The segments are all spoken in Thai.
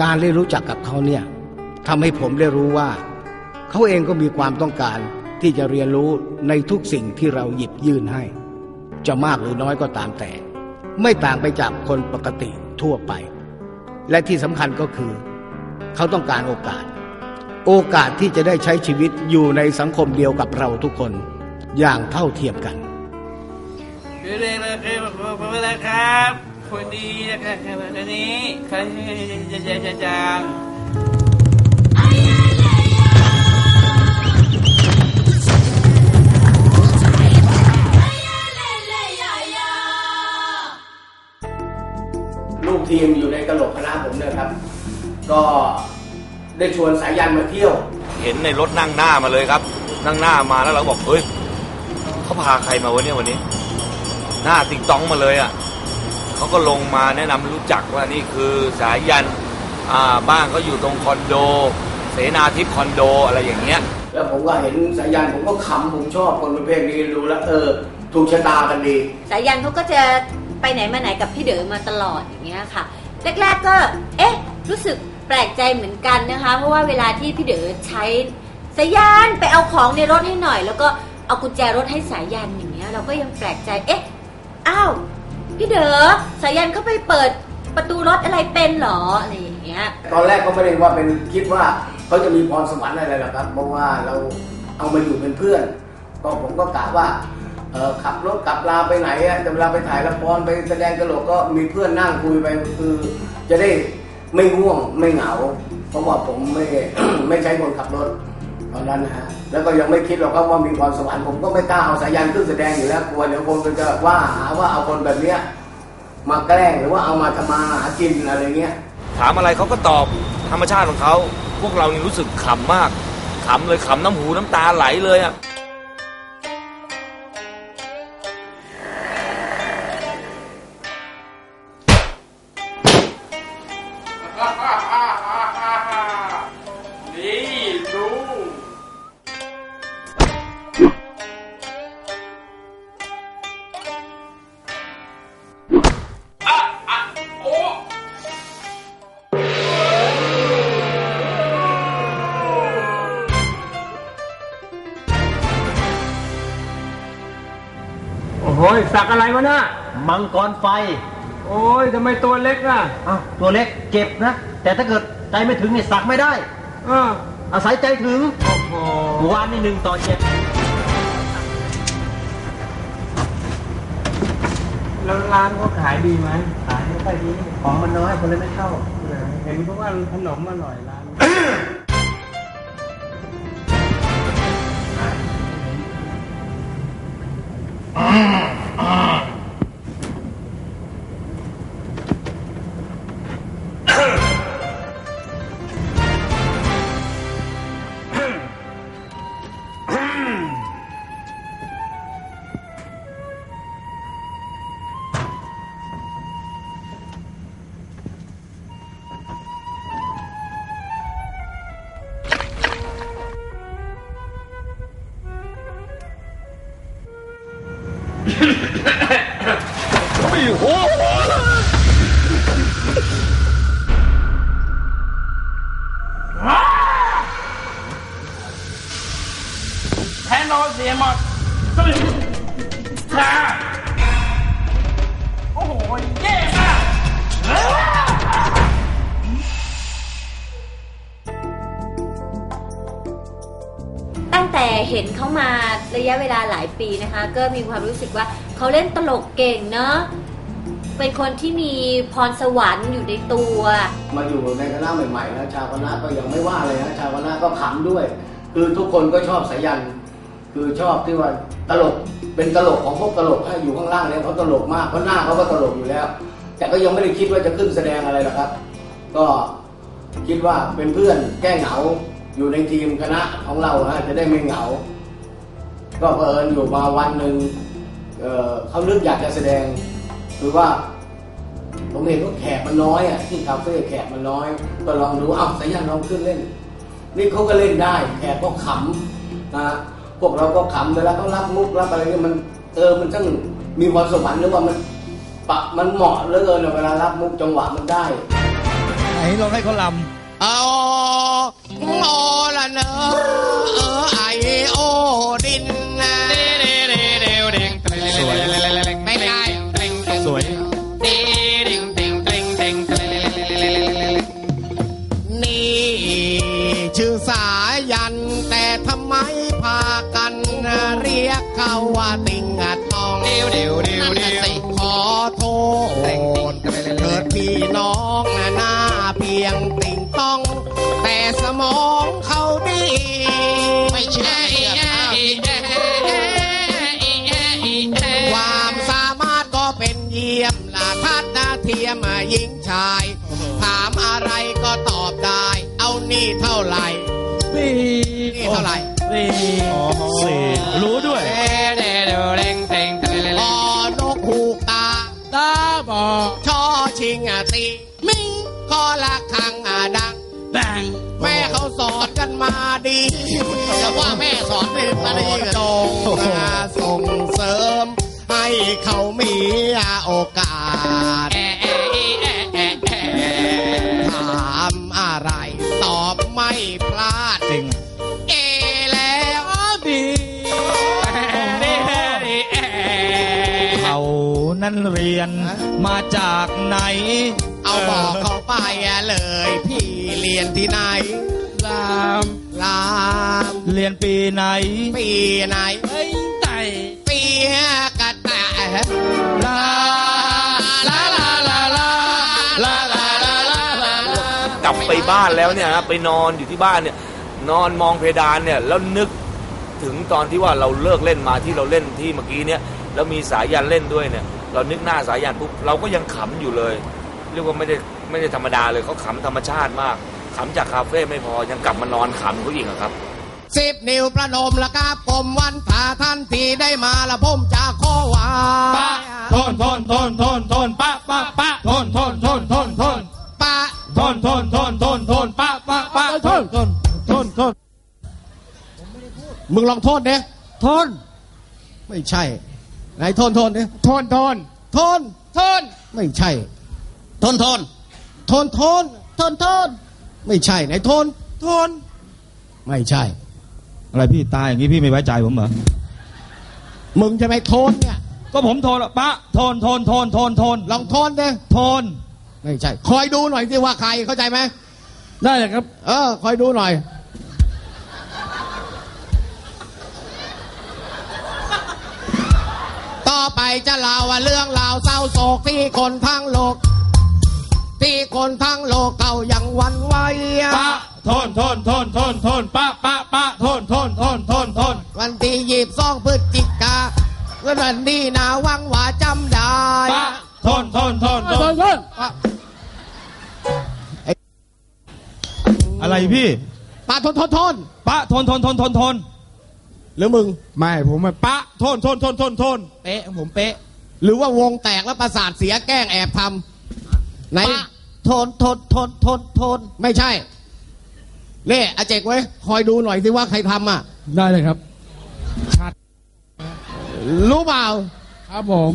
การได้รู้จักกับเขาเนี่ยทำให้ผมได้รู้ว่า เขาเองก็มีความต้องการที่จะเรียนรู้ในทุกสิ่งที่เราหยิบยื่นให้ จะมากหรือน้อยก็ตามแต่ ไม่ต่างไปจากคนปกติทั่วไป และที่สำคัญก็คือ เขาต้องการโอกาส โอกาสที่จะได้ใช้ชีวิตอยู่ในสังคมเดียวกับเราทุกคนอย่างเท่าเทียมกันคือเลยนะครับผมเวลาครับคนดีนะครับอันนี้ใครจะจะจะจัง ก็ได้ชวนสายยันมาเที่ยว เห็นในรถนั่งหน้ามาเลยครับ นั่งหน้ามาแล้วเราบอกเฮ้ยเขาพาใครมาวะเนี่ยวันนี้ หน้าติ๊กต้องมาเลยอะเขาก็ลงมาแนะนำให้รู้จักว่านี่คือสายยันอ่าบ้านเขาอยู่ตรงคอนโด เสนาทิพย์คอนโดอะไรอย่างเงี้ย แล้วผมก็เห็นสายยันผมก็ขำผมชอบคนประเภทนี้ดูแล้ว เออ ถูกชะตากันดี สายันเขาก็จะไปไหนมาไหนกับพี่เด๋อมาตลอดอย่างเงี้ยค่ะ แรกๆก็ เอ๊ะ รู้สึก แปลกใจเหมือนกันนะคะ เพราะว่าเวลาที่พี่เด๋อใช้สายันไปเอาของในรถให้หน่อย แล้วก็เอากุญแจรถให้สายันอย่างเงี้ย เราก็ยังแปลกใจ เอ๊ะ อ้าว พี่เด๋อสายันเขาไปเปิดประตูรถอะไรเป็นเหรออะไรอย่างเงี้ย ตอนแรกก็ไม่ได้ว่าเป็นคิดว่าเขาจะมีพรสวรรค์อะไรหรอกครับ เพราะว่าเราเอามาอยู่เป็นเพื่อน ก็ผมก็กะว่าเออขับรถกลับลาไปไหนอะจะเวลาไปถ่ายละครไปแสดงตลกก็มีเพื่อนนั่งคุยไปคือจะได้ ไม่ง่วงไม่เหงา เพราะว่าผมไม่ไม่ใช้คนขับรถตอนนั้นนะฮะแล้วก็ยังไม่คิดหรอกครับว่ามีพรสวรรค์ผมก็ไม่กล้าเอาสายยันขึ้นแสดงอยู่แล้วกลัวเดี๋ยวคนจะว่าหาว่าเอาคนแบบเนี้ยมาแกล้งหรือว่าเอามาทำมาหากินอะไรเงี้ย ถามอะไรเขาก็ตอบธรรมชาติของเขา พวกเรานี่รู้สึกขำมากขำเลยขำน้ำหูน้ำตาไหลเลยอะ โอ้โหสักอะไรวะน่ะมังกรไฟ โอ้ยทำไมตัวเล็กอะอ้าวตัวเล็กเจ็บนะ แต่ถ้าเกิดใจไม่ถึงนี่สักไม่ได้ เอออาศัยใจถึงโอ้โหเมื่อวานนี่หนึ่งต่อเจ็ดแล้วร้านเขาขายดีไหมขายไม่ค่อยดีของมันน้อยคนเลยไม่เข้าเห็นเพราะว่าขนมอร่อยร้าน แทนโนเสียหมดค่ะโอ้โหเย่มากตั้งแต่เห็นเขามาระยะเวลาหลายปีนะคะ ก็มีความรู้สึกว่าเขาเล่นตลกเก่งเนาะ เป็นคนที่มีพรสวรรค์อยู่ในตัว มาอยู่ในคณะใหม่ๆนะชาวคณะก็ยังไม่ว่าเลยนะชาวคณะก็ขำด้วย คือทุกคนก็ชอบสายัน คือชอบที่ว่าตลกเป็นตลกของพวกตลกถ้าอยู่ข้างล่างเนี่ยเขาตลกมากเพราะหน้าเขาก็ตลกอยู่แล้ว แต่ก็ยังไม่ได้คิดว่าจะขึ้นแสดงอะไรหรอกครับ ก็คิดว่าเป็นเพื่อนแก้เหงาอยู่ในทีมคณะของเราฮะจะได้ไม่เหงา ก็เผอิญอยู่มาวันหนึ่งเเขานึกอยากจะแสดง คือว่าผมเห็นว่าแขกมันน้อยอะที่คาเฟ่แขกมันน้อย ก็ลองดูอ้าวสายันลองขึ้นเล่น นี่เขาก็เล่นได้ แขกก็ขำนะพวกเราก็ขำเวลาเขารับมุกรับอะไรเนี่ยมันเออมันช่างมีพรสวรรค์หรือว่ามันปะมันเหมาะเหลือเกินอะเวลารับมุกจังหวะมันได้ไหนลองให้เขาลเอา องหน้าเพียงติงต้อง แต่สมองเขาดี ไม่เชื่อความสามารถก็เป็นเยี่ยมละทัดหน้าเทียมหญิงชาย ถามอะไรก็ตอบได้ เอานี่เท่าไหร่สี่นี่เท่าไหร่สี่สี่รู้ด้วยพอนกหูกตาตาบอดชอชิงอะตี มิงคอละคังอะดังแบ่งแม่เขาสอนกันมาดีแต่ว่าแม่สอนไม่มาดีกันจงมาส่งเสริม ให้เขามีโอกาสถามอะไร ตอบไม่พลาดจริงเอแล้วดีเขานั้นเรียนมาจากไหน เอาบอกเขาไปเลย พี่เรียนที่ไหนลามลามเรียนปีไหน ปีไหนเอ้ยไต่ปีกระต่ายลาลาลาลาลาลาลาลาลาลากลับไปบ้านแล้วเนี่ยนะไปนอนอยู่ที่บ้านเนี่ย นอนมองเพดานเนี่ยแล้วนึกถึงตอนที่ว่าเราเลิกเล่นมาที่เราเล่นที่เมื่อกี้เนี่ยแล้วมีสายันเล่นด้วยเนี่ย เรานึกหน้าสายันปุ๊บเราก็ยังขำอยู่เลย เรียกว่าไม่ได้ไม่ได้ธรรมดาเลยเขาขำธรรมชาติมากขำจากคาเฟ่ไม่พอยังกลับมานอนขำเขาอีกอะครับสิบนิ้วประนมละครับผมวันถ้าท่านที่ได้มาละผมจะขอวาปะทนทนทนทนทนปะปะปะทนทนทนทนทนปะทนทนทนทนทนปะปะปะทนทนทนทนมึงลองโทษเด้ทน ไม่ใช่ไหนโทนโทนเด้ทนทนโทนโทนไม่ใช่ ทนทนโทนโทนโทนโทนไม่ใช่ไหนโทนทน ไม่ใช่ อะไรพี่ตายอย่างนี้พี่ไม่ไว้ใจผมเหรอ มึงจะไปโทนเนี่ย ก็ผมทนอะปะทนทนทนทนทนลองโทนเด้ทน ไม่ใช่ คอยดูหน่อยสิว่าใครเข้าใจไหมได้เลยครับ เออ คอยดูหน่อย ต่อไปจะเล่าว่าเรื่องราวเศร้าโศกที่คนทั้งโลก ที่คนทั้งโลกเขายังหวันไหวปะทนทนทนทนทนปะปะปะทนทนทนทนทนวันที่ยีบสองพฤศจิกาวันนี้นาวังว่าจำได้ปะทนทนทนทนทนอะไรพี่ปาทนทนทนปะทนทนทนทนทนหรือมึงไม่ผมไม่ปะทนทนทนทนทนเป๊ะผมเป๊ะ หรือว่าวงแตกแล้วประสาทเสียแกล้งแอบทำไหน ปะทนทนทนทนทนไม่ใช่เล่อาเจกไว้ยคอยดูหน่อยสิว่าใครทำอะ ได้เลยครับรู้เปล่า ครับผม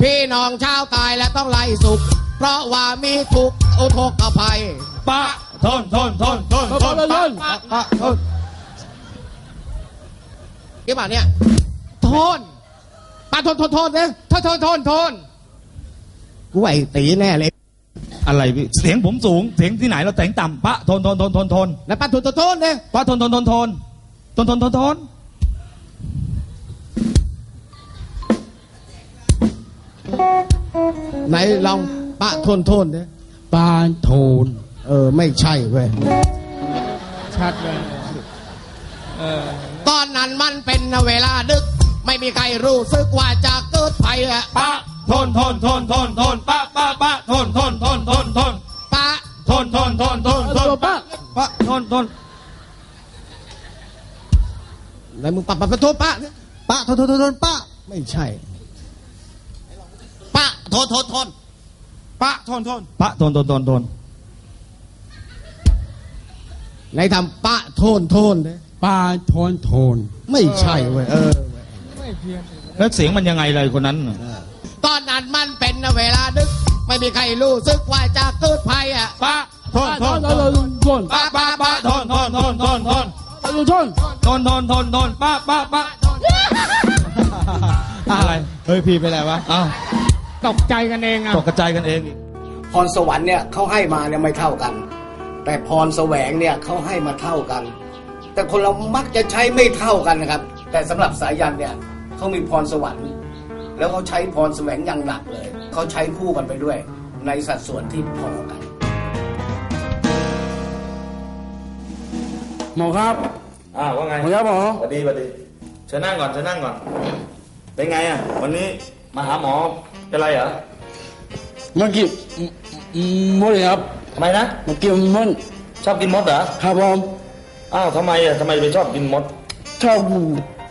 พี่น้องชาวตายและต้องไล่สุข เพราะว่ามีทุกข์อุทกภัยปะทนทนทนทนทนปะปะปะทนกี่บาทเนี่ยโทน ปาทนทนทนเนี่ยโทนโทนโทนโทนกูไอ้ตีแน่เลย อะไรพี่เสียงผมสูง เสียงที่ไหนเราแต่งต่ำปะทนทนทนทนทนแล้วปาทนทนโทนเนี่ยปะทนทนทนทนทนทนทนทนไหนลองปะทนโทนเนี่ยปานโทน เออ ไม่ใช่เว้ยชัดเลยตอนนั้นมันเป็นเวลาดึก ไม่มีใครรู้สึกว่าจะเกิดภัยอะปะทนทนทนทนทนปะปะปะทนทนทนทนทนปะทนทนทนทนทนปะปะทนทนแล้วมึงปะปะปะโทษปะปะทษโทษโทษโทษปะไม่ใช่ปะทษโทษโทษปะทนทนปะทนทนทนทนไหนทำปะโทนโทนเนี่ยปาโทนโทนไม่ใช่เว้ยเออ แล้วเสียงมันยังไงเลยคนนั้นน่ะตอนนั้นมันเป็นเวลาดึก ไม่มีใครรู้สึกว่าจะเกิดภัยอะปะโทนโทนโทนโทนปะปะปะโทนโทนโทนโทนโทนโทนโทนโทนโทนโทนโทนปะปะปะอะไรเฮ้ยพี่ไปไหนวะอ้าวตกใจกันเองอะตกกระจายกันเองอีกพรสวรรค์เนี่ยเขาให้มาเนี่ยไม่เท่ากัน แต่พรแสวงเนี่ยเขาให้มาเท่ากัน แต่คนเรามักจะใช้ไม่เท่ากันนะครับ แต่สำหรับสายันเนี่ย เขามีพรสวรรค์ แล้วเขาใช้พรแสวงอย่างหนักเลย เขาใช้คู่กันไปด้วย ในสัดส่วนที่พอกัน หมอครับอ้าวว่าไงหมอครับหมอสวัสดีสวัสดีเชิญนั่งก่อนเชิญนั่งก่อน เป็นไงอะ วันนี้มาหาหมอเป็นไรเหรอเมื่อกี้มดครับทำไมนะเมื่อกี้มดชอบกินมดเหรอครับผมอ้าวทำไมอะทำไมไปชอบกินมดชอบ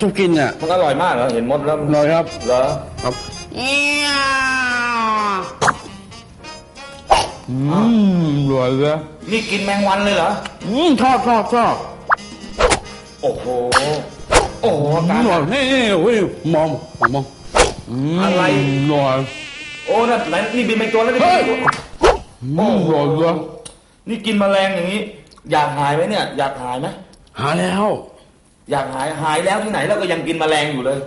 ชอบกินอะมันอร่อยมากเหรอเห็นมดแล้วหน่อยครับเหรออืมอร่อยเลยนี่กินแมงวันเลยเหรออืมชอบชอบชอบโอ้โหโอ้โหอาอการร่อยนี่เว้ยมองมองมอะไรอร่อยโอ้นั่นไหนนี่บินไปตัวแล้วนี่เฮ้ยบินไปตัวอืมอร่อยเลยนี่กินแมลงอย่างนี้ อยากหายไหมเนี่ย อยากหายไหมหาแล้ว อยากหายหายแล้วที่ไหนแล้วก็ยังกินแมลงอยู่เลย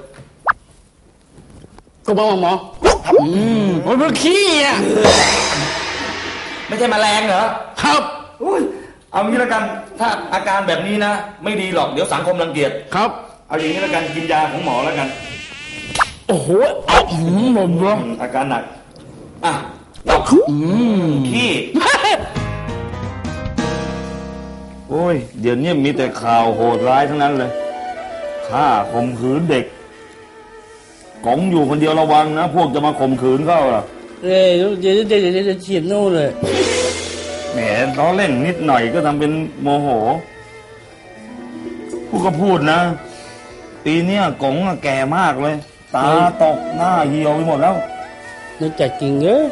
ก็บอกหมออืมมันเป็นขี้อะไม่ใช่แมลงเหรอครับอุ้ยเอางี้แล้วกันถ้าอาการแบบนี้นะ ไม่ดีหรอกเดี๋ยวสังคมรังเกียจครับ เอาอย่างนี้แล้วกันกินยาของหมอแล้วกัน โอ้โหอะอืมหมดเลยอืมอาการหนักอะอืมขี้ โอ้ย เดี๋ยวนี้มีแต่ข่าวโหดร้ายทั้งนั้นเลยฆ่าข่มขืนเด็กกงอยู่คนเดียวระวังนะ พวกจะมาข่มขืนเข้าอะเอ้ยเดี๋ยวเดี๋ยวเดี๋ยวจะฉีดนู่นเลยแหมล้อเล่นนิดหน่อยก็ทำเป็นโมโห พูดก็พูดนะ ปีเนี้ยกงอะแก่มากเลย ตาตกหน้าเหี่ยวไปหมดแล้วนี่จัดจริงเออ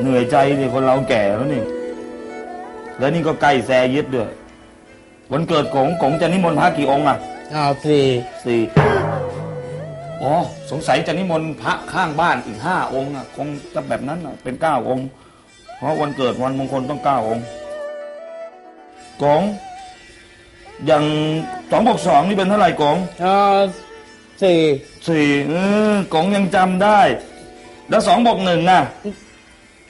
เหนื่อยใจดิคนเราแก่แล้วนี่ แล้วนี่ก็ใกล้แซยิดด้วย วันเกิดกงกงจะนิมนต์พระกี่องค์อะเอาสิสี่อ๋อสงสัยจะนิมนต์พระข้างบ้านอีกห้าองค์อะคงจะแบบนั้นอะเป็นเก้าองค์ เพราะวันเกิดวันมงคลต้องเก้าองค์กงอย่างสองบวกสองนี่เป็นเท่าไหร่กงเอาสี่สี่เออกงยังจำได้ แล้วสองบวกหนึ่งอะ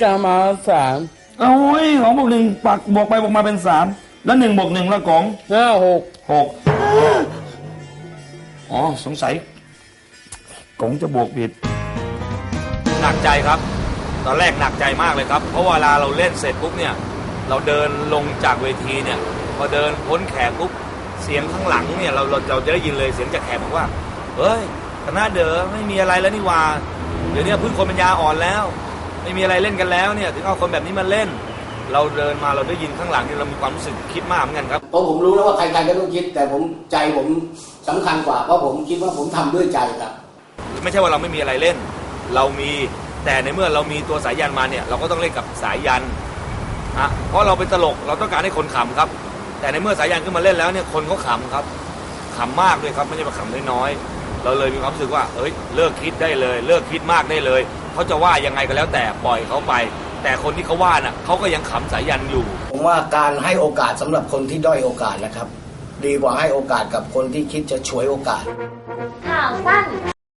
จะมาสามเอาเว้ยสองบวกหนึ่งปักบวกไปบวกมาเป็นสาม แล้วหนึ่งบวกหนึ่งแล้วกงห้าหกหกอ๋อสงสัยกงจะบวกผิด หนักใจครับ ตอนแรกหนักใจมากเลยครับ เพราะเวลาเราเล่นเสร็จปุ๊บเนี่ย เราเดินลงจากเวทีเนี่ยพอเดินพ้นแขกปุ๊บเสียงข้างหลังเนี่ยเราเราเราจะได้ยินเลยเสียงจากแขกบอกว่าเฮ้ยคณะเด๋อไม่มีอะไรแล้วนี่หว่าเดี๋ยวนี้พึ่งคนปัญญาอ่อนแล้ว ไม่มีอะไรเล่นกันแล้วเนี่ย ถึงเอาคนแบบนี้มาเล่น เราเดินมาเราได้ยินข้างหลังเนี่ยเรามีความรู้สึกคิดมากเหมือนกันครับ เพราะผมรู้แล้วว่าใครๆก็ต้องคิด แต่ผมใจผมสำคัญกว่าเพราะผมคิดว่าผมทำด้วยใจครับ ไม่ใช่ว่าเราไม่มีอะไรเล่น เรามีแต่ในเมื่อเรามีตัวสายยันมาเนี่ยเราก็ต้องเล่นกับสายยันฮะเพราะเราเป็นตลกเราต้องการให้คนขำครับ แต่ในเมื่อสายยันขึ้นมาเล่นแล้วเนี่ยคนเขาขำครับขำมากด้วยครับไม่ใช่มาขำน้อยๆเราเลยมีความรู้สึกว่าเอ้ยเลิกคิดได้เลย เลิกคิดมากได้เลยเขาจะว่ายังไงก็แล้วแต่ปล่อยเขาไป แต่คนที่เขาว่าน่ะเขาก็ยังขำสายยันอยู่ ผมว่าการให้โอกาสสำหรับคนที่ด้อยโอกาสนะครับ ดีกว่าให้โอกาสกับคนที่คิดจะฉวยโอกาส ข่าวสั้น